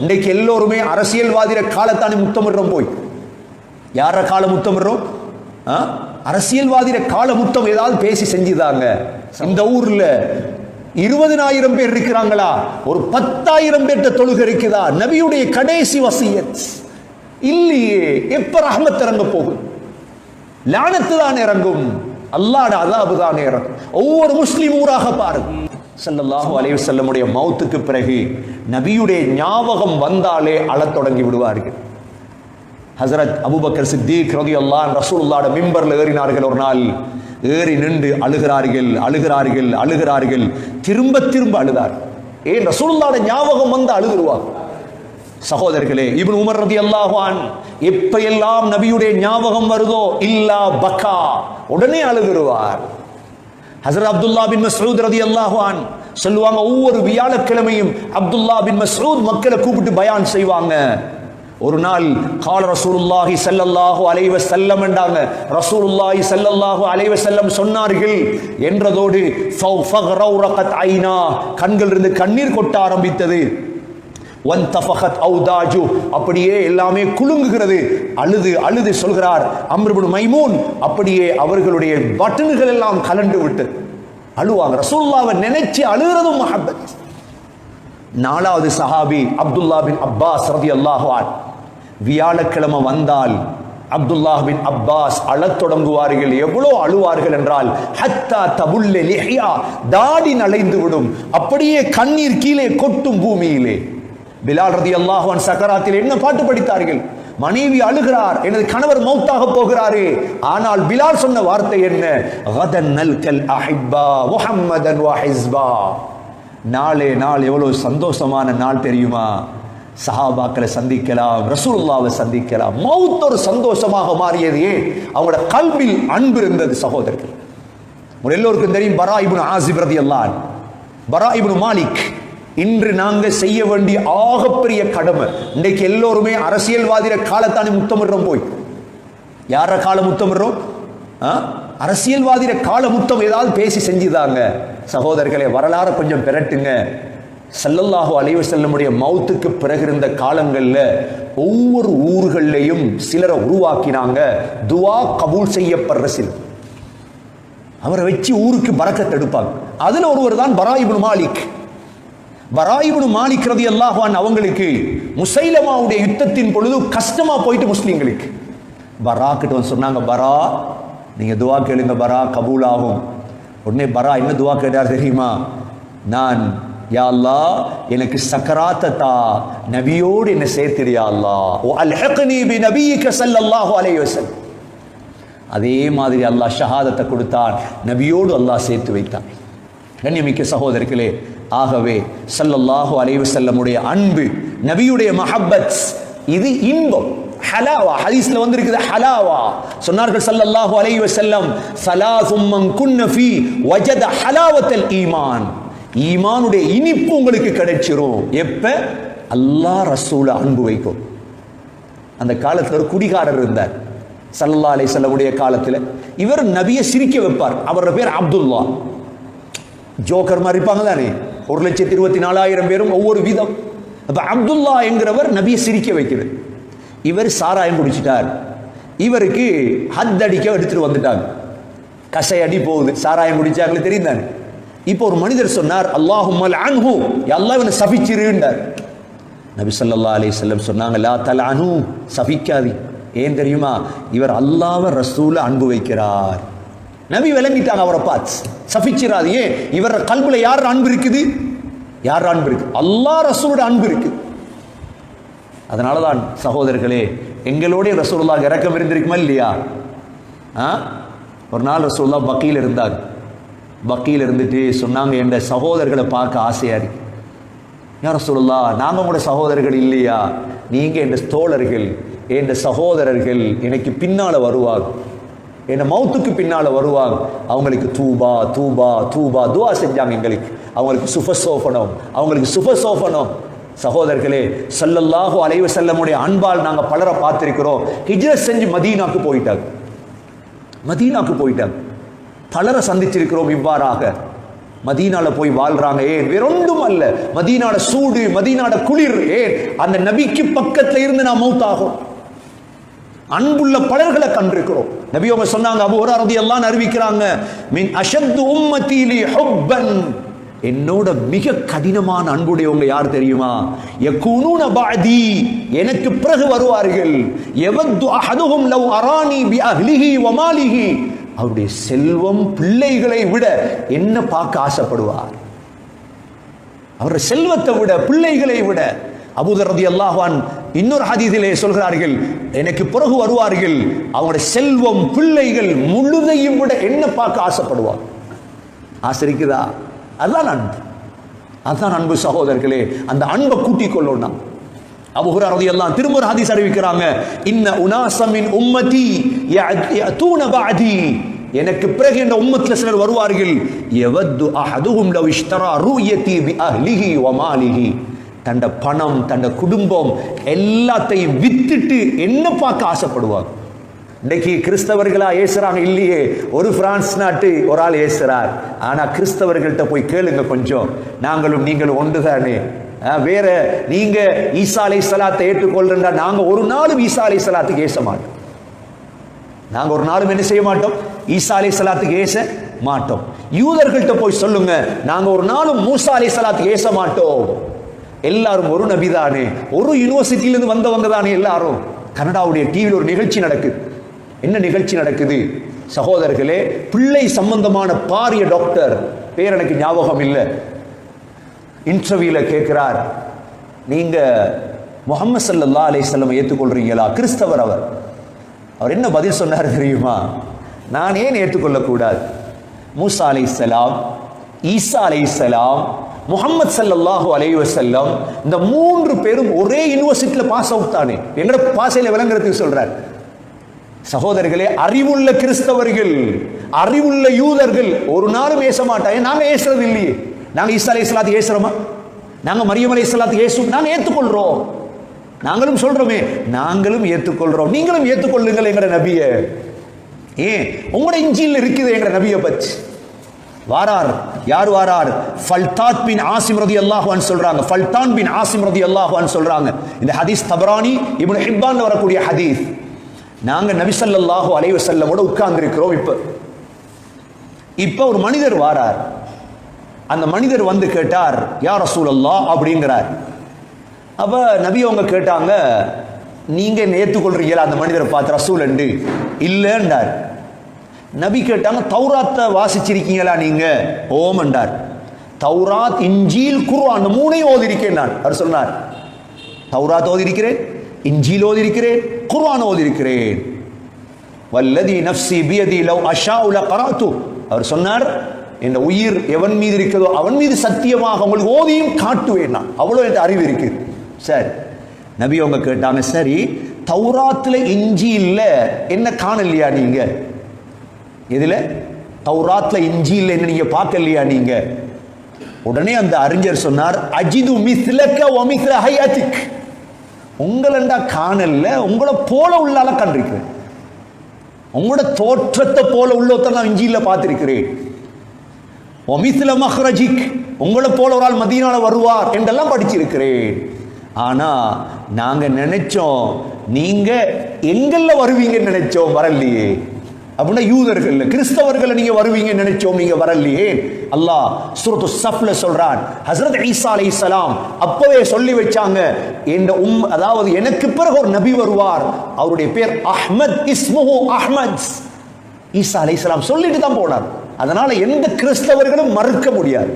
இன்றைக்கு எல்லோருமே அரசியல்வாதிர காலத்தானே முத்தமிடுறோம் போய். யார கால முத்தமிடுறோம்? ஆ? அரசியல்வாதிர கால முத்தம் ஏதாவது பேசி செஞ்சுதாங்க. இந்த ஊர்ல இருபதனாயிரம் பேர் இருக்கிறாங்களா? ஒரு பத்தாயிரம் பேர்ட்ட தொழுகை இருக்குதா? நபியுடைய கடைசி வசியத். இல்லையே எப்ப ரஹமத் இறங்க போகும் லானத்து தான் இறங்கும். அல்லாட அதாபு தான் இறங்கும். ஒவ்வொரு முஸ்லிம் ஊராக பாருங்க. ஸல்லல்லாஹு அலைவு செல்லமுடைய மௌத்துக்கு பிறகு நபியுடைய ஞாபகம் வந்தாலே அழத் தொடங்கி விடுவார்கள். ஹசரத் அபூபக்கர் சித்திக் ரலியல்லாஹு ரசூல்லாட மிம்பரில் ஏறினார்கள் ஒரு நாள். ஏறி நின்று அழுகிறார்கள் அழுகிறார்கள் அழுகிறார்கள். திரும்ப திரும்ப அழுதார். ஏன் ரசூல்லாட ஞாபகம் வந்து அழுதுருவார் சகோதரர்களே இவன் உமர் ரதி அல்லாஹான் எப்ப நபியுடைய ஞாபகம் வருதோ இல்லா பக்கா உடனே அழுதுருவார். ஹசரத் அப்துல்லா பின் மசூத் ரதி அல்லாஹான் சொல்லுவாங்க ஒவ்வொரு வியாழக்கிழமையும் அப்துல்லா பின் மசூத் மக்களை கூப்பிட்டு பயான் செய்வாங்க. ஒரு நாள் கால ரசூலுல்லாஹி சல்லல்லாஹு அலைவ செல்லம் என்றாங்க. ரசூலுல்லாஹி சல்லல்லாஹு அலைவ செல்லம் சொன்னார்கள் என்றதோடு ஐனா. கண்கள் இருந்து கண்ணீர் கொட்ட ஆரம்பித்தது. வந்தஃபகத் ஔதாஜு அப்படியே எல்லாமே குலுங்குகிறது. அழுது அழுது சொல்கிறார் அம்ருபுன் மைமூன். அப்படியே அவர்களுடைய பட்டன்கள் எல்லாம் கலண்டு விட்டு அழுவாங்க. ரசூல்லாவை நினைச்சு அழுகிறதும் மஹபத் நாலாவது சஹாபி அப்துல்லா பின் அப்பாஸ் ரதி அல்லாஹான் வியாழக்கிழமை வந்தால் அப்துல்லா பின் அப்பாஸ் அழத் தொடங்குவார்கள். எவ்வளோ அழுவார்கள் என்றால் ஹத்தா தபுல்ல லிஹ்யா. தாடி நலைந்து விடும். அப்படியே கண்ணீர் கீழே கொட்டும் பூமியிலே. பிலால் ரதி அல்லாஹான் சக்கராத்தில் என்ன பாட்டு படித்தார்கள்? மனைவி அழுகிறார் எனது கணவர் மௌத்தாக போகிறாரே. ஆனால் பிலால் சொன்ன வார்த்தை என்ன? நல்கல் அஹிப்பா முஹம்மதன் வ நாளே நாள் எவ்வளவு சந்தோஷமான நாள் தெரியுமா? சஹாபாக்களை சந்திக்கலாம் ரசூல்லாவை சந்திக்கலாம். மௌத் ஒரு சந்தோஷமாக மாறியதே அவங்களோட கல்வில் அன்பு இருந்தது சகோதரர்கள். எல்லோருக்கும் தெரியும் பரா இபுன் ஆசிப் ரதியல்லான் பரா இபுன் மாலிக். இன்று நாங்க செய்ய வேண்டிய ஆகப்பெரிய கடமை. இன்றைக்கு எல்லோருமே அரசியல்வாதிர காலத்தானே முத்தமிடுறோம் போய். யார கால முத்தமிடுறோம்? ஆ? அரசியல்வாதிர கால முத்தம் ஏதாவது பேசி செஞ்சுதாங்க. சகோதரர்களே வரலாறு கொஞ்சம் பெரட்டுங்க. ஸல்லல்லாஹு அலைஹி செல்லமுடைய மௌத்துக்கு பிறகு இருந்த காலங்களில் ஒவ்வொரு ஊர்களையும் சிலரை உருவாக்கினாங்க. துவா கபூல் செய்யப்படுற சிலர். அவரை வச்சு ஊருக்கு பறக்கத் தடுப்பாங்க. அதில் ஒருவர் தான் பராயிபுன் மாலிக். பராயிபுன் மாலிக் அல்லாஹான் அவங்களுக்கு முசைலமாவுடைய யுத்தத்தின் பொழுது கஷ்டமா போயிட்டு முஸ்லீம்களுக்கு. பரா கிட்ட வந்து சொன்னாங்க பரா நீங்க துவா கேளுங்க பரா கபூல் ஆகும் உடனே பரா என்ன துவா கேட்டார் தெரியுமா? நான் யா அல்லாஹ் எனக்கு சக்கராத்த தா நபியோடு என்ன சேர்த்திரியா அல்லாஹ். ஓ அல்ஹக்னி பி நபியிக ஸல்லல்லாஹு அலைஹி வஸல்லம். அதே மாதிரி அல்லாஹ் ஷஹாதத்தை கொடுத்தான் நபியோடு அல்லாஹ் சேர்த்து வைத்தான். கண்ணியமிக்க சகோதரர்களே ஆகவே சல்லல்லாஹு அலைவு செல்லமுடைய அன்பு நபியுடைய மஹப்பத் இது இன்பம். ஹலாவா ஹதீஸ்ல வந்திருக்குது ஹலாவா. சொன்னார்கள் சல்லல்லாஹு அலைஹி வஸல்லம் சலா மன் குன்ன ஃபீ வஜத ஹலாவத்தல் ஈமான். ஈமானுடைய இனிப்பு உங்களுக்கு கிடைச்சிரும். எப்ப? அல்லாஹ் ரசூல அன்பு வைக்கும். அந்த காலத்துல ஒரு குடிகாரர் இருந்தார். சல்லல்லா அலை செல்லமுடைய காலத்தில். இவர் நபியை சிரிக்க வைப்பார். அவரோட பேர் அப்துல்லா. ஜோக்கர் மாதிரி இருப்பாங்க தானே ஒரு லட்சத்தி இருபத்தி நாலாயிரம் பேரும் ஒவ்வொரு விதம். அப்போ அப்துல்லா என்கிறவர் நபியை சிரிக்க வைக்கிறது. இவர் சாராயம் குடிச்சிட்டார். இவருக்கு ஹத் அடிக்க எடுத்துட்டு வந்துட்டாங்க. கசை அடி போகுது. சாராயம் குடிச்சாங்களே தெரியும் தானே இப்போ ஒரு மனிதர் சொன்னார் அல்லாஹுமல் அன்ஹு. அல்லாஹ் இவனை சபிச்சிருந்தார் நபி ஸல்லல்லாஹு அலி செல்லம் சொன்னாங்க லா தலஅனு சபிக்காதி. ஏன் தெரியுமா? இவர் அல்லாவ ரசூல அன்பு வைக்கிறார். நபி விளங்கிட்டாங்க அவரை பார்த்து. சபிச்சிராது ஏன் இவர் கல்புல யார் அன்பு இருக்குது? யார் அன்பு இருக்கு அல்லா ரசூலோட அன்பு இருக்கு அதனால தான் சகோதரர்களே எங்களோடைய ரசூலுல்லாஹ் இறக்கம் இருந்திருக்குமா இல்லையா? ஆ? ஒரு நாள் ரசூல்லா பக்கியில் இருந்தார். பக்கியில் இருந்துட்டு சொன்னாங்க என் சகோதரர்களை பார்க்க ஆசையா இருக்கு. யார் சொல்லலா நாங்கள் உங்களோட சகோதரர்கள் இல்லையா? நீங்கள் என் தோழர்கள் என் சகோதரர்கள் எனக்கு பின்னால் வருவாங்க என் மௌத்துக்கு பின்னால் வருவாங்க. அவங்களுக்கு தூபா தூபா தூபா துவா செஞ்சாங்க எங்களுக்கு. அவங்களுக்கு சுபசோபனம் அவங்களுக்கு சுபசோபனம். சகோதரர்களே ஸல்லல்லாஹு அலைவு செல்லமுடைய அன்பால் நாங்கள் பலரை பார்த்துருக்கிறோம். ஹிஜ்ரத் செஞ்சு மதீனாக்கு போயிட்டாங்க. மதீனாக்கு போயிட்டாங்க. பலரை சந்திச்சிருக்கிறோம் இவ்வாறாக. மதீனால போய் வாழ்றாங்க. ஏன்? வேறொன்றும் அல்ல. மதீனாட சூடு மதீனாட குளிர். ஏன்? அந்த நபிக்கு பக்கத்துல இருந்து நான் மௌத்தாகும். அன்புள்ள பலர்களை கண்டிருக்கிறோம். நபி சொன்னாங்க அபு ரதி எல்லாம் அறிவிக்கிறாங்க மின் அஷத்து உம்மத்திலி ஹொப்பன். என்னோட மிக கடினமான அன்புடையவங்க யார் தெரியுமா? யகூனூன பாதி எனக்கு பிறகு வருவார்கள். எவத்து அஹதுஹும் லவ் அரானி பி அஹ்லிஹி வமாலிஹி அவருடைய செல்வம் பிள்ளைகளை விட என்ன பார்க்க ஆசைப்படுவார்? அவருடைய செல்வத்தை விட பிள்ளைகளை விட அபுதரதி அல்லாஹான் இன்னொரு ஹதீதிலே சொல்கிறார்கள் எனக்கு பிறகு வருவார்கள். அவங்களுடைய செல்வம் பிள்ளைகள் முழுதையும் விட என்ன பார்க்க ஆசைப்படுவார்? ஆசரிக்குதா அதுதான் அன்பு. அதுதான் அன்பு சகோதரர்களே அந்த அன்பை கூட்டிக் கொள்ளணும் அபுஹுரா எல்லாம் திரும்ப ஒரு ஹதீஸ் அறிவிக்கிறாங்க இன்ன உனாசமின் உம்மதி யஅதூன பஅதி. எனக்கு பிறகு இந்த உம்மத்தில் சிலர் வருவார்கள் யவது அஹதுகும் லவ் இஷ்தரா ரூயத்தி பி அஹ்லிஹி வமாலிஹி மாலிஹி. தண்ட பணம் தண்ட குடும்பம் எல்லாத்தையும் வித்துட்டு என்ன பார்க்க ஆசைப்படுவாங்க இன்னைக்கு கிறிஸ்தவர்களா ஏசுறாங்க இல்லையே? ஒரு பிரான்ஸ் நாட்டு ஒரு ஆள் ஏசுறார். ஆனா கிறிஸ்தவர்கள்ட்ட போய் கேளுங்க கொஞ்சம். நாங்களும் நீங்களும் ஒன்றுதானே வேற நீங்க ஈசாலை சலாத்தை ஏற்றுக்கொள்றா நாங்க ஒரு நாளும் ஈசாலை சலாத்துக்கு ஏச மாட்டோம். நாங்க ஒரு நாளும் என்ன செய்ய மாட்டோம்? ஈசாலை சலாத்துக்கு ஏச மாட்டோம். யூதர்கள்ட்ட போய் சொல்லுங்க. நாங்க ஒரு நாளும் மூசாலை சலாத்துக்கு ஏச மாட்டோம். எல்லாரும் ஒரு நபி தானே? ஒரு யூனிவர்சிட்டியிலிருந்து வந்தவங்க தானே எல்லாரும்? கனடாவுடைய டிவியில் ஒரு நிகழ்ச்சி நடக்குது என்ன நிகழ்ச்சி நடக்குது? சகோதரர்களே பிள்ளை சம்பந்தமான பாரிய டாக்டர் பேர் எனக்கு ஞாபகம் இல்லை. இன்டர்வியூல கேட்கிறார். நீங்க முகமது சல்லல்லா அலைஹிஸ்ஸல்லம் ஏற்றுக்கொள்றீங்களா கிறிஸ்தவர் அவர். அவர் என்ன பதில் சொன்னார் தெரியுமா? நான் ஏன் ஏற்றுக்கொள்ளக்கூடாது மூசா அலைஹிஸ்ஸலாம் ஈசா சலாம் முகமது சல்லல்லாஹு அலைவ செல்லம் இந்த மூன்று பேரும் ஒரே யூனிவர்சிட்டியில் பாஸ் அவுட் தானே. என்னோட பாசையில் விளங்குறதுக்கு சொல்றார். சகோதரர்களே அறிவுள்ள கிறிஸ்தவர்கள் அறிவுள்ள யூதர்கள் ஒரு நாளும் ஏச மாட்டாங்க. நாங்க ஏசுறது இல்லையே. நாங்க ஈசா அலை இஸ்லாத்து ஏசுறோமா? நாங்க மரியம் அலை இஸ்லாத்து ஏசும் நாங்க ஏத்துக்கொள்றோம். நாங்களும் சொல்றோமே நாங்களும் ஏத்துக்கொள்றோம். நீங்களும் ஏத்துக்கொள்ளுங்கள் எங்கட நபிய. ஏன்? உங்களோட இஞ்சியில் இருக்குது எங்கட நபியை பற்றி வாரார். யார் வாரார்? ஃபல்தாத் பின் ஆசிம் ரதி அல்லாஹ்வான் சொல்றாங்க. ஃபல்தான் பின் ஆசிம் ரதி அல்லாஹ்வான் சொல்றாங்க. இந்த ஹதீஸ் தபரானி இப்னு ஹிப்பான் வரக்கூடிய ஹதீஸ். நாங்க நபிசல்லாஹு அலைவசல்லமோட அலைஹி வஸல்லமோட உட்கார்ந்து இருக்கிறோம் இப்ப. இப்ப ஒரு மனிதர் வாரார். அந்த மனிதர் வந்து கேட்டார் யார் ரசூலல்லாஹ் அப்படிங்கிறார். அப்ப நபி அவங்க கேட்டாங்க நீங்க ஏற்றுக்கொள்றீங்களா அந்த மனிதரை பார்த்து? ரசூல் என்று இல்லைன்றார். நபி கேட்டாங்க தௌராத்தை வாசிச்சிருக்கீங்களா நீங்க? ஓமண்டார் தௌராத் இஞ்சில் குர்ஆன் மூணையும் ஓதிருக்கேன் நான் அவர் சொன்னார் தௌராத் ஓதிருக்கிறேன் இஞ்சில் ஓதிருக்கிறேன் குர்ஆன் ஓதிருக்கிறேன். வல்லதி நஃப்சி பியதி லவ் அஷா உல கராத்து அவர் சொன்னார் இந்த உயிர் எவன் மீது இருக்கிறதோ அவன் மீது சத்தியமாக உங்களுக்கு ஓதியும் காட்டுவேன் நான். அவ்வளோ எனக்கு அறிவு இருக்குது சரி நபி அவங்க கேட்டாங்க சரி தௌராத்தில் இஞ்சி இல்லை என்ன காணலையா நீங்க? இதில் தௌராத்ல இஞ்சி இல்ல என்ன நீங்க பார்க்கலையா நீங்க? உடனே அந்த அறிஞர் சொன்னார் அஜிது மிஸ்லக்க ஒமிஸ்ல ஹையாத்திக். உங்களண்டா காணல உங்களை போல உள்ளால கண்டிருக்கிறேன். உங்களோட தோற்றத்தை போல உள்ளத்தை நான் இஞ்சியில் பார்த்திருக்கிறேன். ஒமிஸ்ல மஹ்ரஜிக் உங்களை போல ஒரு ஆள் மதியனால வருவார் என்றெல்லாம் படிச்சிருக்கிறேன். ஆனா நாங்க நினைச்சோம் நீங்க எங்கெல்லாம் வருவீங்கன்னு நினைச்சோம் வரலையே. அப்படின்னா யூதர்கள் கிறிஸ்தவர்களை நீங்க வருவீங்கன்னு நினைச்சோம் நீங்க வரலையே. அல்லாஹ் சுரத்து சஃப்ல சொல்றான் ஹஸ்ரத் ஈசா அலைஹிஸ்ஸலாம் அப்பவே சொல்லி வச்சாங்க இந்த உம் அதாவது எனக்கு பிறகு ஒரு நபி வருவார். அவருடைய பேர் அஹ்மத் இஸ்முஹு அஹ்மத். ஈசா அலைஹிஸ்ஸலாம் சொல்லிட்டு தான் போனார். அதனால எந்த கிறிஸ்தவர்களும் மறுக்க முடியாது.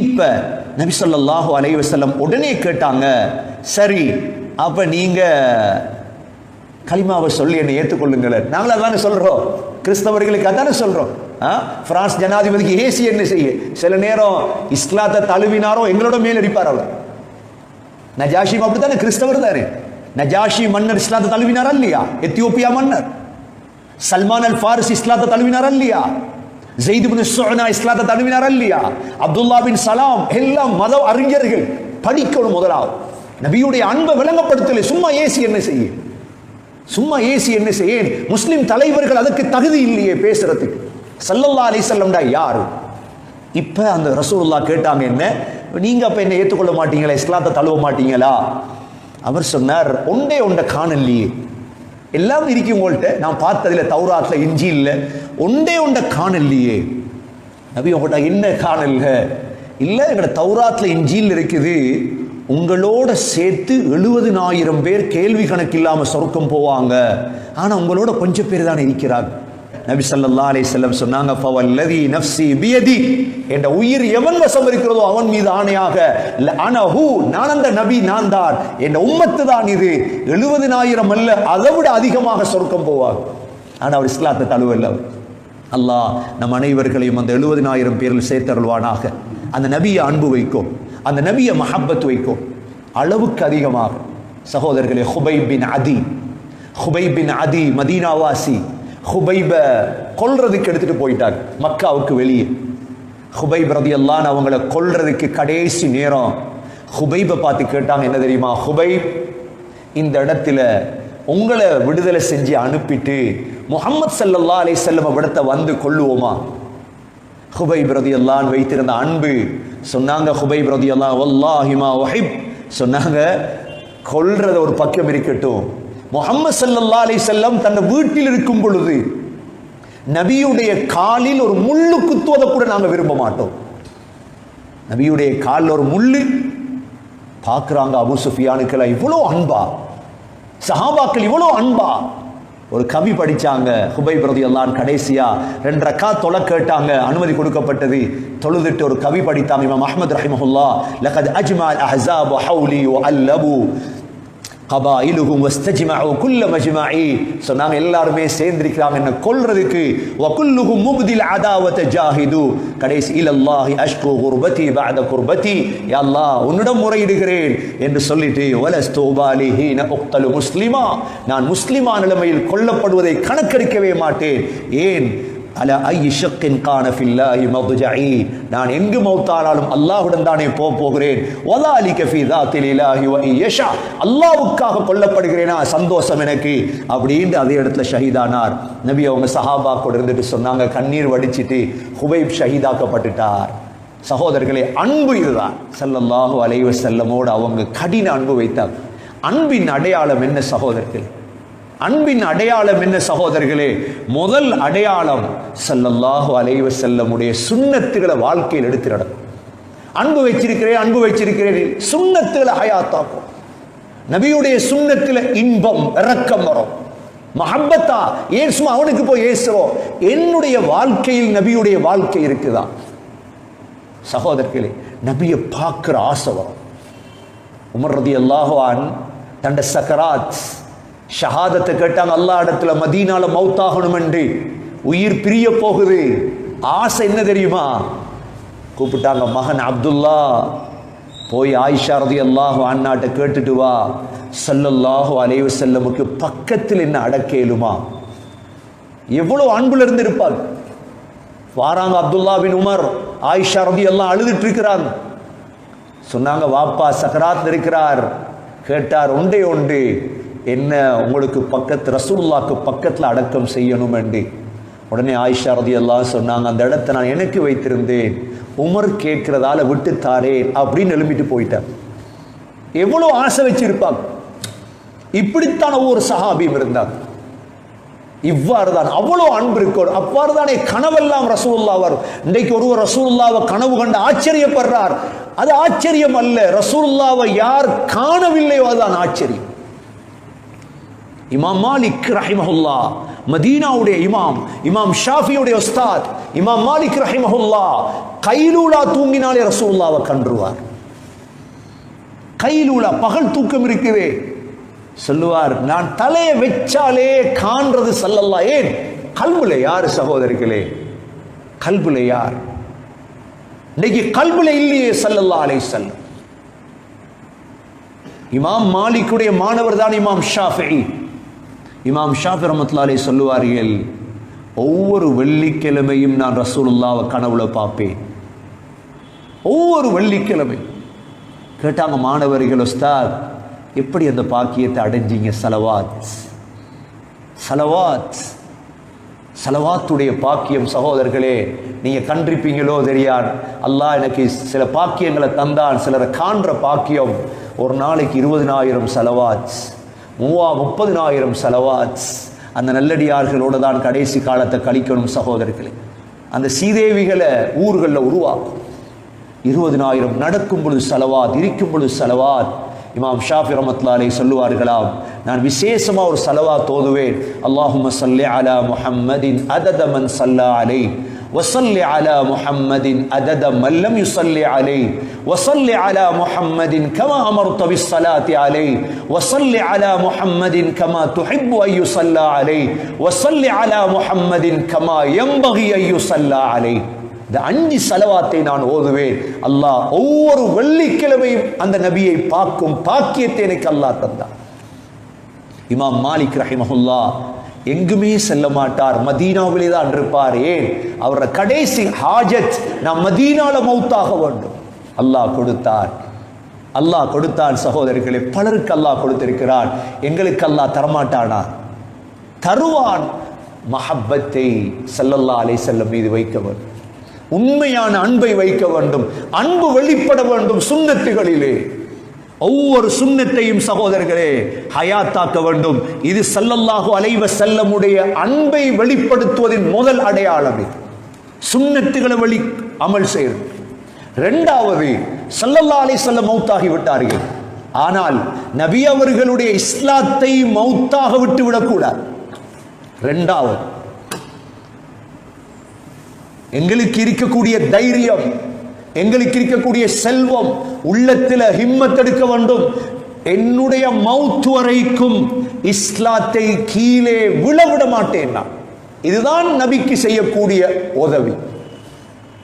இப்ப நபி சொல்லாஹு அலைவசல்லம் உடனே கேட்டாங்க சரி அப்ப நீங்க கலிமாவை சொல்லி என்னை ஏற்றுக்கொள்ளுங்களேன் நாங்களும் அதானே சொல்கிறோம் கிறிஸ்தவர்களுக்கு அதானே சொல்கிறோம் ஆ? பிரான்ஸ் ஜனாதிபதிக்கு ஏசி என்ன செய்ய சில நேரம் இஸ்லாத்தை தழுவினாரோ எங்களோட மேல் அடிப்பார் அவர். நஜாஷிம் அப்படித்தானே? கிறிஸ்தவர் தானே. நஜாஷி மன்னர் இஸ்லாத்தை தழுவினாரா இல்லையா? எத்தியோப்பியா மன்னர். சல்மான் அல் ஃபாரிஸ் இஸ்லாத்தை தழுவினாரா இல்லையா? ஜெயித் பின் சுனா இஸ்லாத்தை தழுவினாரா இல்லையா? அப்துல்லா பின் சலாம் எல்லாம் மத அறிஞர்கள் படிக்கணும் முதலாவது. நபியுடைய அன்பை விளங்கப்படுத்தலை. சும்மா ஏசி என்ன செய்யும்? சும்மா ஏசி என்ன செய்ய முஸ்லிம் தலைவர்கள் அதுக்கு தகுதி இல்லையே பேசுறதுக்கு. சல்லல்லா அலிசல்லம்டா யாரு? இப்ப அந்த ரசூல்லா கேட்டாங்க என்ன? நீங்க அப்ப என்ன ஏற்றுக்கொள்ள மாட்டீங்களா? இஸ்லாத்தை தழுவ மாட்டீங்களா? அவர் சொன்னார் ஒன்றே ஒன்றை காணலையே எல்லாம் இருக்கு உங்கள்கிட்ட நான் பார்த்ததில்ல தௌராத்ல இஞ்சி இல்லை. ஒன்றே ஒன்றை காணலையே நபி உங்கள்கிட்ட என்ன காணல்க இல்லை? எங்களோட தௌராத்ல இஞ்சியில் இருக்குது. உங்களோட சேர்த்து எழுபதினாயிரம் பேர் கேள்வி கணக்கு இல்லாம சொர்க்கம் போவாங்க. ஆனால் உங்களோட கொஞ்சம் பேர் தான் இருக்கிறாங்க. நபி சல்லா அலைஹி செல்லம் சொன்னாங்க ஃபவல்லதி நஃப்ஸி பியதி. என்ற உயிர் எவன் வசம் இருக்கிறதோ அவன் மீது ஆணையாக அனஹு நான் அந்த நபி நான் தான். என் உம்மத்து தான் இது. எழுபதினாயிரம் அல்ல அதை விட அதிகமாக சொர்க்கம் போவார் ஆனால் அவர் இஸ்லாத்தை தழுவல்ல அல்லாஹ் நம் அனைவர்களையும் அந்த எழுபதினாயிரம் பேரில் சேர்த்தருள்வானாக அந்த நபியை அன்பு வைக்கும். அந்த நபியை மஹப்பத் வைக்கும். அளவுக்கு அதிகமாக. சகோதரர்களே ஹுபை பின் அதி. ஹுபை பின் அதி மதீனாவாசி. ஹுபைப கொல்றதுக்கு எடுத்துட்டு போயிட்டாங்க மக்காவுக்கு வெளியே. ஹுபைப் ரதியல்லான் அவங்கள கொல்றதுக்கு கடைசி நேரம். ஹுபைபை பார்த்து கேட்டாங்க என்ன தெரியுமா? ஹுபைப் இந்த இடத்துல உங்களை விடுதலை செஞ்சு அனுப்பிட்டு முகமது சல்லல்லா அலை செல்லம் விடத்தை வந்து கொள்ளுவோமா ஹுபை பிரதி அல்லான் வைத்திருந்த அன்பு. சொன்னாங்க ஹுபை பிரதி அல்லா வல்லாஹிமா வஹிப் சொன்னாங்க கொல்றத ஒரு பக்கம் இருக்கட்டும். முகமது சல்லல்லா அலை செல்லம் தன்னை வீட்டில் இருக்கும் பொழுது நபியுடைய காலில் ஒரு முள்ளு குத்துவதை கூட நாங்கள் விரும்ப மாட்டோம். நபியுடைய காலில் ஒரு முள்ளு. பார்க்குறாங்க அபு சுஃபியானுக்கெல்லாம் இவ்வளோ அன்பா? சஹாபாக்கள் இவ்வளோ அன்பா? ஒரு கவி படித்தாங்க ஹுபை பிரதி எல்லாம் கடைசியாக ரெண்டு ரக்கா தொலை கேட்டாங்க அனுமதி கொடுக்கப்பட்டது. தொழுதுட்டு ஒரு கவி படித்தாங்க இமாம் அஹமது ரஹிமஹுல்லா. லகத் அஜ்மால் அஹ்ஸாப் ஹவுலி அல்லபு கபாயிலுகும் வஸ்தஜிமஉ குல்ல மஜிமாயி ஸோ நாங்கள் எல்லாருமே சேர்ந்திருக்கிறாங்க என்ன கொல்றதுக்கு வகுல்லுகும் முப்தில் அதாவத ஜாஹிது கடைசி இலல்லாஹி அஷ்கு குர்பதி பாத குர்பதி யல்லா உன்னிடம் முறையிடுகிறேன் என்று சொல்லிட்டு வலஸ்து உபாலி ஹீன உக்தலு முஸ்லிமா. நான் முஸ்லிமா நிலைமையில் கொல்லப்படுவதை கணக்கெடுக்கவே மாட்டேன். ஏன்? அல ஐ ஷக்கின் கான ஃபில்லாஹி மதுஜஇ நான் எங்கு மௌத்தானாலும் அல்லாஹுடன் தானே போக போகிறேன். ஒலா அலி கஃபி தாத்தில் இலாஹி வ யஷா. அல்லாஹ்வுக்காக கொல்லப்படுகிறேனா? சந்தோஷம் எனக்கு. அப்படின்னு அதே இடத்துல ஷஹீதானார். நபி அவங்க சஹாபா கூட இருந்துட்டு சொன்னாங்க கண்ணீர் வடிச்சிட்டு ஹுபைப் ஷஹீதாக்கப்பட்டுட்டார். சகோதரர்களே அன்பு இதுதான். செல்லல்லாஹு அலைவ செல்லமோடு அவங்க கடின அன்பு வைத்தார். அன்பின் அடையாளம் என்ன சகோதரர்களே? அன்பின் அடையாளம் என்ன சகோதரர்களே? முதல் அடையாளம் ஸல்லல்லாஹு அலைவ செல்லமுடைய சுண்ணத்துகளை வாழ்க்கையில் எடுத்து நடக்கும். அன்பு வச்சிருக்கிறேன் அன்பு வச்சிருக்கிறேன் சுண்ணத்துகளை ஹயாத்தாக்கும். நபியுடைய சுண்ணத்தில் இன்பம் இரக்கம் வரும். மஹப்பத்தா ஏன் சும்மா அவனுக்கு போய் ஏசுறோம்? என்னுடைய வாழ்க்கையில் நபியுடைய வாழ்க்கை இருக்குதா? சகோதரர்களே நபியை பார்க்கிற ஆசை வரும். உமர் ரதி அல்லாஹான் தண்ட சக்கராத் ஷஹாதத்தை கேட்டாங்க அல்லா இடத்துல மதீனால மௌத்தாகணும் என்று உயிர் பிரிய போகுது. ஆசை என்ன தெரியுமா? கூப்பிட்டாங்க மகன் அப்துல்லா போய் ஆயிஷா ரதி அல்லாஹு அண்ணாட்ட கேட்டுட்டு வா. சல்லல்லாஹு அலைவு செல்லமுக்கு பக்கத்தில் என்ன அடக்கேலுமா? எவ்வளோ அன்புல இருந்து இருப்பாங்க வாராங்க அப்துல்லா பின் உமர் ஆயிஷா ரதி எல்லாம் அழுதுட்டு இருக்கிறாங்க சொன்னாங்க வாப்பா சக்கராத் இருக்கிறார். கேட்டார் ஒன்றே ஒன்று என்ன உங்களுக்கு பக்கத்து ரசூல்லாக்கு பக்கத்தில் அடக்கம் செய்யணும் என்று உடனே ஆயிஷா ரதி எல்லாம் சொன்னாங்க அந்த இடத்த நான் எனக்கு வைத்திருந்தேன். உமர் கேட்கிறதால விட்டுத்தாரேன் அப்படின்னு எழும்பிட்டு போயிட்டேன் எவ்வளோ ஆசை வச்சிருப்பாங்க. இப்படித்தான் ஒவ்வொரு சஹாபியும் இருந்தாங்க இவ்வாறு தான் அவ்வளோ அன்பு இருக்கணும் அவ்வாறு தானே கனவெல்லாம் ரசூல்லா வரும் இன்றைக்கு ஒருவர் ரசூல்லாவை கனவு கண்டு ஆச்சரியப்படுறார். அது ஆச்சரியம் அல்ல. ரசூல்லாவை யார் காணவில்லையோ அதுதான் ஆச்சரியம். இமாம் மாலிக் ரஹிமஹுல்லா மதீனாவுடைய இமாம் இமாம் ஷாஃபியுடைய உஸ்தாத் இமாம் மாலிக் ரஹிமஹுல்லா கைலூலா தூங்கினாலே ரசூல்லாவை கன்றுவார். கைலூலா பகல் தூக்கம் இருக்குவே சொல்லுவார் நான் தலையை வச்சாலே காண்றது சல்லல்லா ஏன்? கல்புல யார் சகோதரிகளே? கல்புல யார்? இன்னைக்கு கல்புல இல்லையே சல்லல்லா அலை செல்லம் இமாம் மாலிக்குடைய மாணவர் தான் இமாம் ஷாஃபி. இமாம் ஷாஃபி ரமத்துல்லா சொல்லுவார்கள் ஒவ்வொரு வெள்ளிக்கிழமையும் நான் ரசூலுல்லாவை கனவுல பார்ப்பேன். ஒவ்வொரு வெள்ளிக்கிழமை. கேட்டாங்க மாணவர்கள் உஸ்தாத் எப்படி அந்த பாக்கியத்தை அடைஞ்சீங்க? சலவாத். சலவாத். சலவாத்துடைய பாக்கியம் சகோதரர்களே நீங்கள் கண்டிருப்பீங்களோ தெரியாது. அல்லாஹ் எனக்கு சில பாக்கியங்களை தந்தான் சிலரை காண்ற பாக்கியம் ஒரு நாளைக்கு இருபதினாயிரம் செலவாத். மூவா முப்பதினாயிரம் செலவாத். அந்த நல்லடியார்களோடு தான் கடைசி காலத்தை கழிக்கணும் சகோதரர்களே. அந்த சீதேவிகளை ஊர்களில் உருவாக்கும். இருபதினாயிரம் நடக்கும் பொழுது செலவாத் இருக்கும் பொழுது செலவாத். இமாம் ஷாஃபி ரமத்லாலை சொல்லுவார்களாம் நான் விசேஷமாக ஒரு செலவா தோதுவேன் அல்லாஹும் சல்லி அலா முஹம்மதின் அததமன் சல்லா அலை وصل على محمد عدد من لم يصل عليه وصل على محمد كما امرت بالصلاه عليه وصل على محمد كما تحب ان يصلى عليه وصل على محمد كما ينبغي ان يصلى عليه இந்த அஞ்சு செலவாத்தை நான் ஓதுவேன் அல்லாஹ் ஒவ்வொரு வெள்ளிக்கிழமையும் அந்த நபியை பார்க்கும் பாக்கியத்தை எனக்கு அல்லாஹ் தந்தான் இமாம் மாலிக் ரஹிமஹுல்லா எங்குமே செல்ல மாட்டார். மதீனாவிலே தான் இருப்பார். ஏன்? அவரோட கடைசி ஹாஜத் நான் மதீனால மௌத்தாக வேண்டும். அல்லாஹ் கொடுத்தார். அல்லாஹ் கொடுத்தான் சகோதரர்களே பலருக்கு அல்லாஹ் கொடுத்திருக்கிறான் எங்களுக்கு அல்லாஹ் தரமாட்டானா? தருவான் மஹப்பத்தை செல்லல்லா அலை செல்லம் மீது வைக்க வேண்டும். உண்மையான அன்பை வைக்க வேண்டும். அன்பு வெளிப்பட வேண்டும் சுண்ணத்துகளிலே. ஒவ்வொரு சுண்ணத்தையும் சகோதரர்களே ஹயாத்தாக்க வேண்டும். இது சல்லல்லாஹு அலைவ செல்லமுடைய அன்பை வெளிப்படுத்துவதின் முதல் அடையாளம் இது. சுண்ணத்துகளை வழி அமல் செய்யும் ரெண்டாவது சல்லல்லா அலை செல்ல மௌத்தாகி விட்டார்கள். ஆனால் நபி அவர்களுடைய இஸ்லாத்தை மௌத்தாக விட்டு விடக்கூடாது. ரெண்டாவது எங்களுக்கு இருக்கக்கூடிய தைரியம் எங்களுக்கு இருக்கக்கூடிய செல்வம் உள்ளத்தில் ஹிம்மத் எடுக்க வேண்டும். என்னுடைய மவுத் வரைக்கும் இஸ்லாத்தை கீழே விழவிட மாட்டேன் நான். இதுதான் நபிக்கு செய்யக்கூடிய உதவி.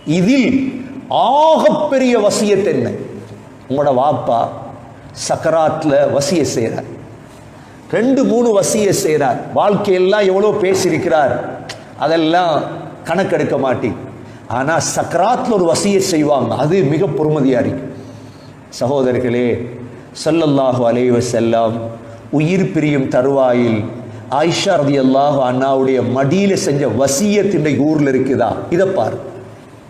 இதில் ஆகப்பெரிய வசியத் என்ன? உங்களோட வாப்பா சக்கராத்தில் வசிய செய்கிறார் ரெண்டு மூணு வசிய செய்கிறார் வாழ்க்கையெல்லாம் எவ்வளோ பேசியிருக்கிறார். அதெல்லாம் கணக்கெடுக்க மாட்டேன். ஆனால் சக்கராத்தில் ஒரு வசியை செய்வாங்க. அது மிக பொறுமதியாக இருக்கு. சகோதரர்களே சொல்லல்லாஹு அலைவ செல்லாம் உயிர் பிரியும் தருவாயில் ஆயிஷா ரதி அல்லாஹு அண்ணாவுடைய மடியில் செஞ்ச வசியத் இன்றைக்கு ஊரில் இருக்குதா? இதை பாரு.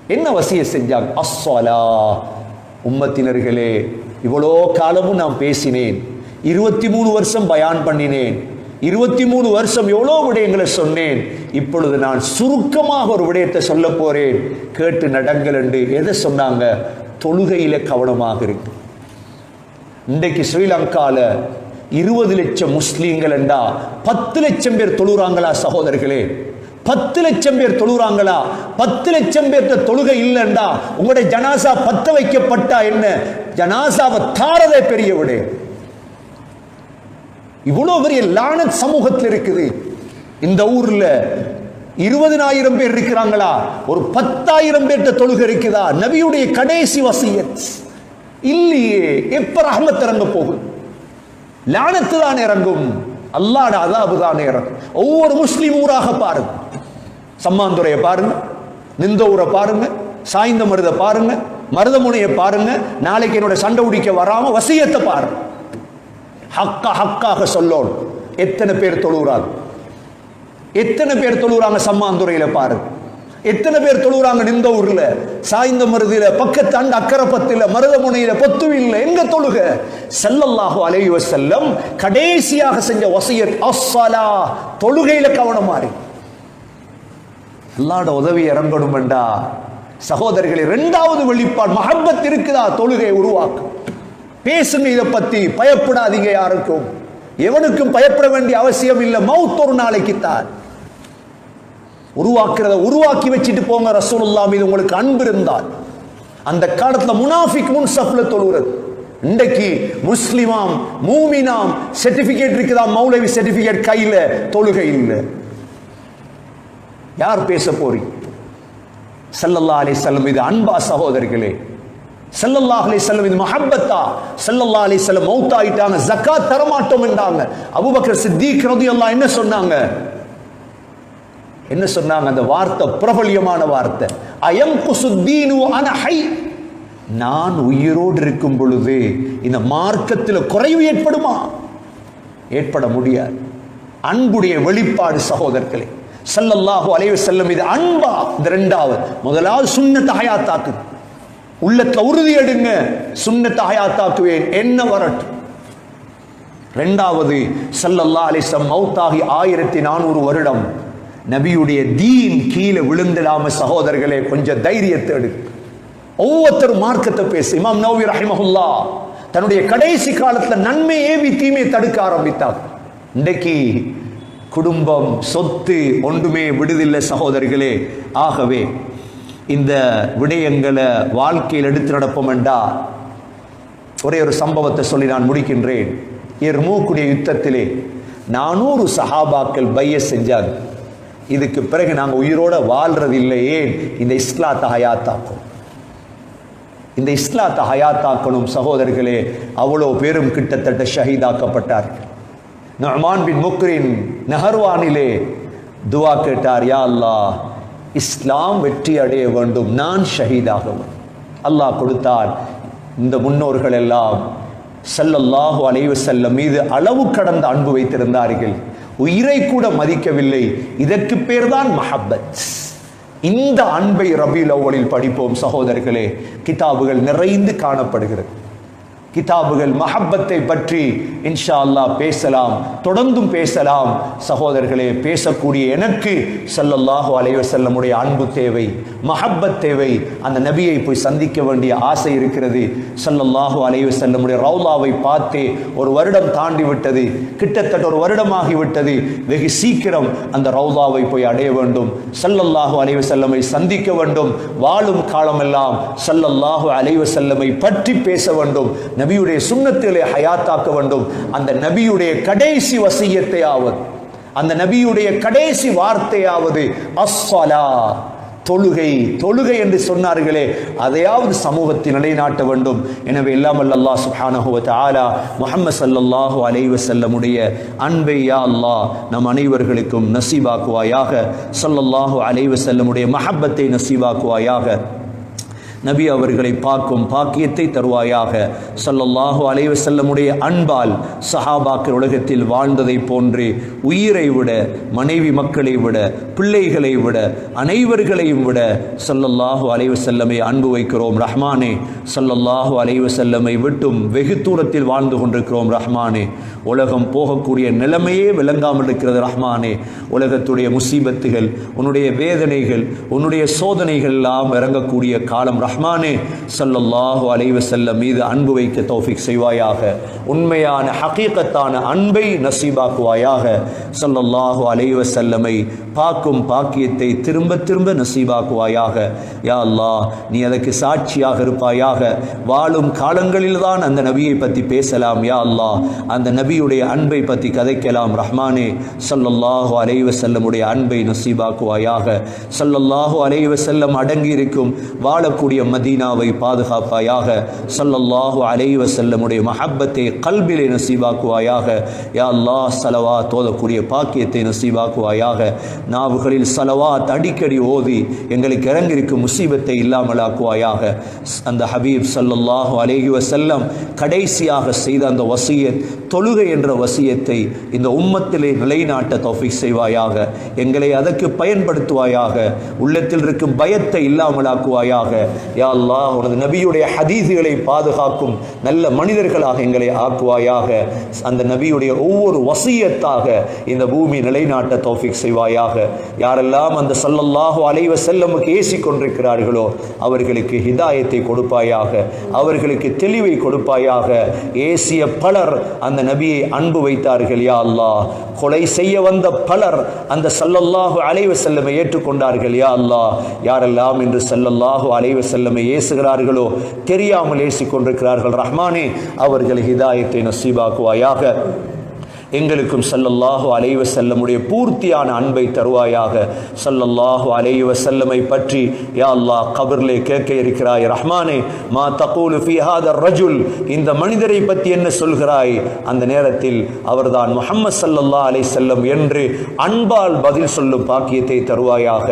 என்ன வசிய செஞ்சாங்க? அஸ்வலா உம்மத்தினர்களே இவ்வளோ காலமும் நான் பேசினேன். இருபத்தி மூணு வருஷம் பயான் பண்ணினேன். இருபத்தி மூணு வருஷம் எவ்வளோ விடயங்களை சொன்னேன் இப்பொழுது நான் சுருக்கமாக ஒரு விடயத்தை சொல்ல போறேன். கேட்டு நடங்கள் என்று எதை சொன்னாங்க? தொழுகையில கவனமாக இருக்கு. இன்றைக்கு ஸ்ரீலங்கால இருபது லட்சம் முஸ்லீம்கள் என்றா பத்து லட்சம் பேர் தொழுறாங்களா சகோதரர்களே? பத்து லட்சம் பேர் தொழுறாங்களா? பத்து லட்சம் பேர்த்த தொழுகை இல்லைண்டா உங்களுடைய ஜனாசா பத்த வைக்கப்பட்டா என்ன? ஜனாசாவை தாரதே பெரிய விடயம். இவ்வளவு பெரிய லானத் சமூகத்தில் இருக்குது. இந்த ஊர்ல இருபதனாயிரம் பேர் இருக்கிறாங்களா? ஒரு பத்தாயிரம் பேர்ட்ட தொழுகை இருக்குதா? நபியுடைய கடைசி வசியத். இல்லையே எப்ப ரஹமத் இறங்க போகும் லானத்து தான் இறங்கும். அல்லாட அதாபு தான் இறங்கும். ஒவ்வொரு முஸ்லீம் ஊராக பாருங்க. சம்மாந்துறையை பாருங்க. நிந்த ஊரை பாருங்க. சாய்ந்த மருதை பாருங்க. மருதமுனையை பாருங்க. நாளைக்கு என்னோட சண்டை உடிக்க வராம வசியத்தை பாருங்க. ஹக்கா ஹக்காக சொல்லோன். எத்தனை பேர் தொழுகிறாங்க எத்தனை பேர் தொழுகிறாங்க சம்மாந்துறையில பாருங்க எத்தனை பேர் தொழுகிறாங்க நிந்த ஊர்ல? சாய்ந்த மருதியில பக்கத்தாண்டு அக்கரப்பத்தில் மருதமுனையில பொத்துவில்ல எங்க தொழுக? செல்லல்லாஹு அலைவ செல்லம் கடைசியாக செஞ்ச வசியத் அஸ்ஸலா தொழுகையில கவனம் மாறி. எல்லாட உதவி இறங்கணுமெண்டா? சகோதரர்களே இரண்டாவது வெளிப்பாடு மஹப்பத் இருக்குதா? தொழுகை உருவாக்கும். பேசுங்க இதை பத்தி பயப்படாதீங்க யாருக்கும். எவனுக்கும் பயப்பட வேண்டிய அவசியம் இல்லை. மவுத் ஒரு நாளைக்கு தான். உருவாக்குறத உருவாக்கி வச்சுட்டு போங்க ரசூலுல்லா மீது உங்களுக்கு அன்பு இருந்தால். அந்த காலத்தில் முனாஃபிக் முன் சஃப்ல தொழுகிறது இன்றைக்கு முஸ்லிமாம் மூமினாம் சர்டிபிகேட் இருக்குதா? மௌலவி சர்டிபிகேட் கையில் தொழுகை இல்லை. யார் பேச போறீங்க? சல்லல்லா அலி செல்லம் இது அன்பா சகோதரர்களே சல்லல்லா அலி செல்லம் இது மஹப்பத்தா. செல்லல்லா அலி செல்லம் மௌத்தாயிட்டாங்க. ஜக்கா தரமாட்டோம் என்றாங்க. அபுபக்கர் சித்திக் ரலியல்லாஹு என்ன சொன்னாங்க? என்ன சொன்னாங்க? அந்த வார்த்தை பிரபல்யமான வார்த்தை. அயம் குசுத்தீனு அன ஹை. நான் உயிரோடு இருக்கும் பொழுது இந்த மார்க்கத்தில் குறைவு ஏற்படுமா? ஏற்பட முடியாது. அன்புடைய வெளிப்பாடு சகோதரர்களே செல்லல்லாஹோ அலைவ செல்லும் இது அன்பா? இந்த ரெண்டாவது முதலாவது சுண்ணத்தை ஹயாத்தாக்குது உள்ளத்துல உறுதி எடுங்க. சுண்ணத்தை ஹயாத்தாக்குவேன். என்ன வரட்டும்? ரெண்டாவது சல்லல்லா அலிசம் மௌத்தாகி ஆயிரத்தி நானூறு வருடம். நபியுடைய தீன் கீழே விழுந்திடாம சகோதரர்களே கொஞ்சம் தைரியத்தை எடு. ஒவ்வொருத்தரும் மார்க்கத்தை பேசு. இமாம் நௌவி ரஹிமஹுல்லா தன்னுடைய கடைசி காலத்துல நன்மை ஏவி தீமையை தடுக்க ஆரம்பித்தார். இன்றைக்கு குடும்பம் சொத்து ஒன்றுமே விடுதில்லை சகோதரிகளே ஆகவே இந்த விடயங்களை வாழ்க்கையில் எடுத்து நடப்போம் என்றா ஒரே ஒரு சம்பவத்தை சொல்லி நான் முடிக்கின்றேன். எர்மூக்குடைய யுத்தத்திலே நானூறு சஹாபாக்கள் பைய செஞ்சாங்க. இதுக்கு பிறகு நாங்கள் உயிரோட வாழ்றது இல்லையே இந்த இஸ்லாத்தை ஹயாத்தாக்கும். இந்த இஸ்லாத்தை ஹயாத்தாக்கணும் சகோதரர்களே. அவ்வளோ பேரும் கிட்டத்தட்ட ஷஹீதாக்கப்பட்டார்கள். நொமான் பின் முக்ரின் நஹர்வானிலே துவா கேட்டார் யா அல்லாஹ் இஸ்லாம் வெற்றி அடைய வேண்டும். நான் ஷஹீதாகவும். அல்லாஹ் கொடுத்தார். இந்த முன்னோர்கள் எல்லாம் செல்லல்லாஹு அலைவு செல்ல மீது அளவு கடந்த அன்பு வைத்திருந்தார்கள். உயிரை கூட மதிக்கவில்லை. இதற்கு பேர்தான் மஹப்பத். இந்த அன்பை ரபி லவ்வலில் படிப்போம் சகோதரர்களே. கிதாபுகள் நிறைந்து காணப்படுகிறது. கிதாபுகள் மஹப்பத்தை பற்றி இன்ஷா அல்லா பேசலாம் தொடர்ந்தும் பேசலாம். சகோதரர்களே பேசக்கூடிய எனக்கு சல்லல்லாஹு அலைஹி வஸல்லமுடைய அன்பு தேவை மஹப்பத் தேவை. அந்த நபியை போய் சந்திக்க வேண்டிய ஆசை இருக்கிறது. சல்லல்லாஹு அலைஹி வஸல்லமுடைய ரவுலாவை பார்த்தே ஒரு வருடம் தாண்டி விட்டது. கிட்டத்தட்ட ஒரு வருடமாகி விட்டது. வெகு சீக்கிரம் அந்த ரவுலாவை போய் அடைய வேண்டும். சல்லல்லாஹு அலைஹி வஸல்லமை சந்திக்க வேண்டும். வாழும் காலமெல்லாம் சல்லல்லாஹு அலைஹி வஸல்லமை பற்றி பேச வேண்டும். நபியுடைய சுண்ணத்திலே ஹயாத்தாக்க வேண்டும். அந்த நபியுடைய கடைசி வசியத்தையாவது அந்த நபியுடைய கடைசி வார்த்தையாவது அஸ்வலா தொழுகை தொழுகை என்று சொன்னார்களே அதையாவது சமூகத்தில் நிலைநாட்ட வேண்டும். எனவே எல்லாம் அல்லா சுஹானஹுவத் ஆலா வ தஆலா முஹம்மது ஸல்லல்லாஹு அன்பை யா அல்லாஹ் நம் அனைவர்களுக்கும் நசீபாக்குவாயாக. சல்லல்லாஹு அலைவ செல்லமுடைய மஹப்பத்தை நசீபாக்குவாயாக. நபி அவர்களை பார்க்கும் பாக்கியத்தை தருவாயாக. சல்லல்லாஹு அலைவ செல்லமுடைய அன்பால் சஹாபாக்கள் உலகத்தில் வாழ்ந்ததை போன்று உயிரை விட மனைவி மக்களை விட பிள்ளைகளை விட அனைவர்களையும் விட சல்லல்லாஹு அலைவ செல்லமை அன்பு வைக்கிறோம் ரஹ்மானே. சல்லல்லாஹு அலைவ செல்லமை விட்டும் வெகு தூரத்தில் வாழ்ந்து கொண்டிருக்கிறோம் ரஹ்மானே. உலகம் போகக்கூடிய நிலைமையே விளங்காமல் இருக்கிறது ரஹ்மானே. உலகத்துடைய முசீபத்துகள் உன்னுடைய வேதனைகள் உன்னுடைய சோதனைகள் எல்லாம் இறங்கக்கூடிய காலம் ரஹ்மானே சல்லல்லாஹு அலைஹி வஸல்லம் மீது அன்பு வைக்க தௌஃபிக் செய்வாயாக. உண்மையான ஹகீகத்தான அன்பை நசீபாக்குவாயாக. சல்லல்லாஹு அலைஹி வஸல்லமை பார்க்கும் பாக்கியத்தை திரும்ப திரும்ப நசீபாக்குவாயாக. யா அல்லா நீ அதற்கு சாட்சியாக இருப்பாயாக. வாழும் காலங்களில் தான் அந்த நபியை பற்றி பேசலாம் யா அல்லா அந்த நபியுடைய அன்பை பற்றி கதைக்கலாம் ரஹ்மானே. சல்லல்லாஹு அலைஹி வஸல்லமுடைய அன்பை நசீபாக்குவாயாக. சல்லல்லாஹு அலைஹி வஸல்லம் அடங்கி இருக்கும் வாழக்கூடிய மதீனாவை பாதுகாப்பாயாக சல்லல்லாஹு அலைஹி வஸல்லமுடைய மஹப்பத்தை கல்பிலே நசீவாக்குவாயாக. யா அல்லாஹ் சலவா தோதக்கூடிய பாக்கியத்தை நசீவாக்குவாயாக. நாவுகளில் சலவாத் அடிக்கடி ஓதி எங்களுக்கு இறங்கியிருக்கும் முசீபத்தை இல்லாமலாக்குவாயாக. அந்த ஹபீப் சல்லல்லாஹு அலைஹி வசல்லம் கடைசியாக செய்த அந்த வசியத் தொழுகை என்ற வசியத்தை இந்த உம்மத்திலே நிலைநாட்ட தௌஃபீக் செய்வாயாக. எங்களை அதற்கு பயன்படுத்துவாயாக. உள்ளத்தில் இருக்கும் பயத்தை இல்லாமலாக்குவாயாக. யா அல்லாஹ் உனது நபியுடைய ஹதீஸுகளை பாதுகாக்கும் நல்ல மனிதர்களாக எங்களை ஆக்குவாயாக. அந்த நபியுடைய ஒவ்வொரு வசியத்தாக இந்த பூமி நிலைநாட்ட தோஃபிக் செய்வாயாக. யாரெல்லாம் அந்த ஸல்லல்லாஹு அலைவ செல்லமுக்கு ஏசி கொண்டிருக்கிறார்களோ அவர்களுக்கு ஹிதாயத்தை கொடுப்பாயாக. அவர்களுக்கு தெளிவை கொடுப்பாயாக. ஏசிய பலர் அந்த நபியை அன்பு வைத்தார்கள் யா அல்லாஹ். கொலை செய்ய வந்த பலர் அந்த ஸல்லல்லாஹு அலைவ செல்லமை ஏற்றுக்கொண்டார்கள் யா அல்லா யாரெல்லாம் இன்று அலைவு செல்ல செல்லமை ஏசுகிறார்களோ தெரியாமல் ஏசிக்கொண்டிருக்கிறார்கள். ரஹ்மானே அவர்களை ஹிதாயத்தை நசீபாக்குவாயாக. எங்களுக்கும் சல்லல்லாஹு அலைவ செல்லமுடைய பூர்த்தியான அன்பை தருவாயாக. சல்லல்லாஹு அலைவ செல்லமை பற்றி யா அல்லாஹ் கபர்லே கேட்க இருக்கிறாய். ரஹ்மானே மா தகூலு ஃபிஹாத ரஜுல். இந்த மனிதரை பற்றி என்ன சொல்கிறாய்? அந்த நேரத்தில் அவர்தான் முஹம்மது சல்லல்லா அலை செல்லம் என்று அன்பால் பதில் சொல்லும் பாக்கியத்தை தருவாயாக.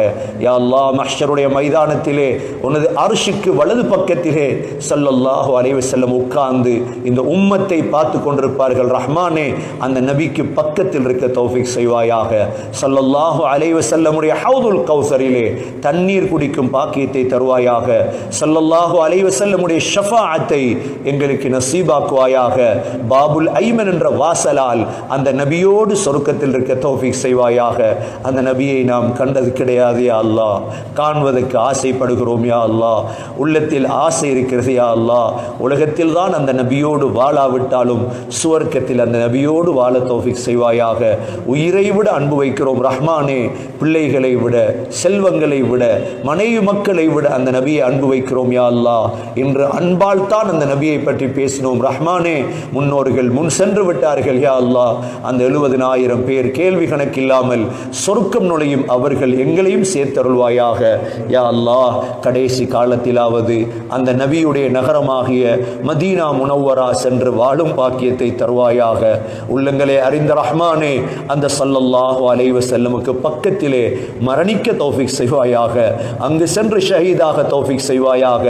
யா அல்லாஹ் மஹ்ஷருடைய மைதானத்திலே உனது அரிசிக்கு வலது பக்கத்திலே சல்லல்லாஹு அலைவ செல்லம் உட்கார்ந்து இந்த உம்மத்தை பார்த்து கொண்டிருப்பார்கள். ரஹ்மானே அந்த நபிக்கு பக்கத்தில் இருக்க தௌஃபிக் செய்வாயாக. சல்லல்லாஹு அலைவ செல்லமுடைய ஹவுதுல் கௌசரிலே தண்ணீர் குடிக்கும் பாக்கியத்தை தருவாயாக. சல்லல்லாஹு அலைவ செல்லமுடைய ஷஃபாத்தை எங்களுக்கு நசீபாக்குவாயாக. பாபுல் ஐமன் என்ற வாசலால் அந்த நபியோடு சொருக்கத்தில் இருக்க தௌஃபிக் செய்வாயாக. அந்த நபியை நாம் கண்டது கிடையாது யா அல்லாஹ். காண்பதற்கு ஆசைப்படுகிறோம் யா அல்லாஹ். உள்ளத்தில் ஆசை இருக்கிறது யா அல்லா உலகத்தில் தான் அந்த நபியோடு வாழாவிட்டாலும் சுவர்க்கத்தில் அந்த நபியோடு வாழ தௌஃபிக் செய்வாயாக. உயிரை விட அன்பு வைக்கிறோம் ரஹ்மானே. பிள்ளைகளை விட செல்வங்களை விட மனைவி மக்களை விட அந்த நபியை அன்பு வைக்கிறோம் யா அல்லா என்று அன்பால் தான் அந்த நபியை பற்றி பேசினோம் ரஹ்மானே. முன்னோர்கள் முன் சென்று விட்டார்கள் யா அல்லா அந்த எழுபதினாயிரம் பேர் கேள்வி கணக்கில்லாமல் சொர்க்கம் நுழையும் அவர்கள் எங்களையும் சேர்த்தருள்வாயாக. யா அல்லா கடைசி காலத்திலாவது அந்த நபியுடைய நகரமாகிய மதீனா முனவரா சென்று வாழும் பாக்கியத்தை தருவாயாக. உள்ளங்களே அறிந்த ரஹ்மானே அந்த சல்லல்லாஹு அலைவ செல்லமுக்கு பக்கத்திலே மரணிக்க தௌஃபிக் செய்வாயாக அங்கு சென்று ஷஹீதாக தௌஃபிக் செய்வாயாக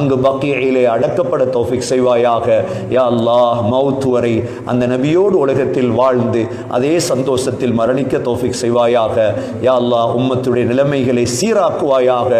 அங்கு பக்கியிலே அடக்கப்பட தௌஃபிக் செய்வாயாக. யா அல்லாஹ் மவுத் வரை அந்த நபியோடு உலகத்தில் வாழ்ந்து அதே சந்தோஷத்தில் மரணிக்க தோஃபிக் செய்வாயாக. யா அல்லாஹ் உம்மத்துடைய நிலைமைகளை சீராக்குவாயாக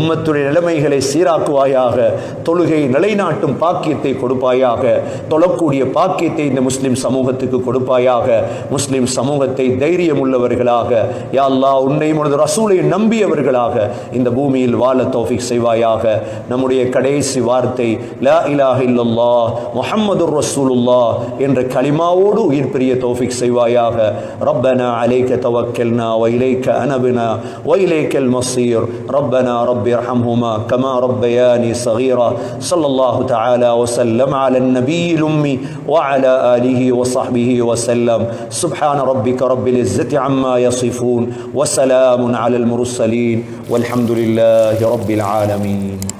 உம்மத்துடைய நிலைமைகளை சீராக்குவாயாக. தொழுகை நிலைநாட்டும் பாக்கியத்தை கொடுப்பாயாக தொழக்கூடிய பாக்கியத்தை இந்த முஸ்லிம் சமூகத்துக்கு கொடுப்பாயாக முஸ்லிம் சமூகத்தை தைரியம் உள்ளவர்களாக யா அல்லாஹ் உன்னையும் உனது ரசூலை நம்பியவர்களாக இந்த பூமியில் வாழ தௌஃபிக் செய்வாயாக நம்முடைய கடைசி வார்த்தை லா இலாஹ இல்லல்லாஹ் முஹம்மதுர் ரசூலுல்லாஹ் என்ற கலிமாவோடு உயிர் பிரிய தௌஃபிக் செய்வாயாக ரப்பனா அலைக்க தவக்கல்னா وإليك أنبنا وإليك المصير ربنا رب ارحمهما كما ربياني صغيرا صلى الله تعالى وسلم على النبي الأمي وعلى آله وصحبه وسلم. سبحان ربك رب العزة عما يصفون وسلام على المرسلين والحمد لله رب العالمين.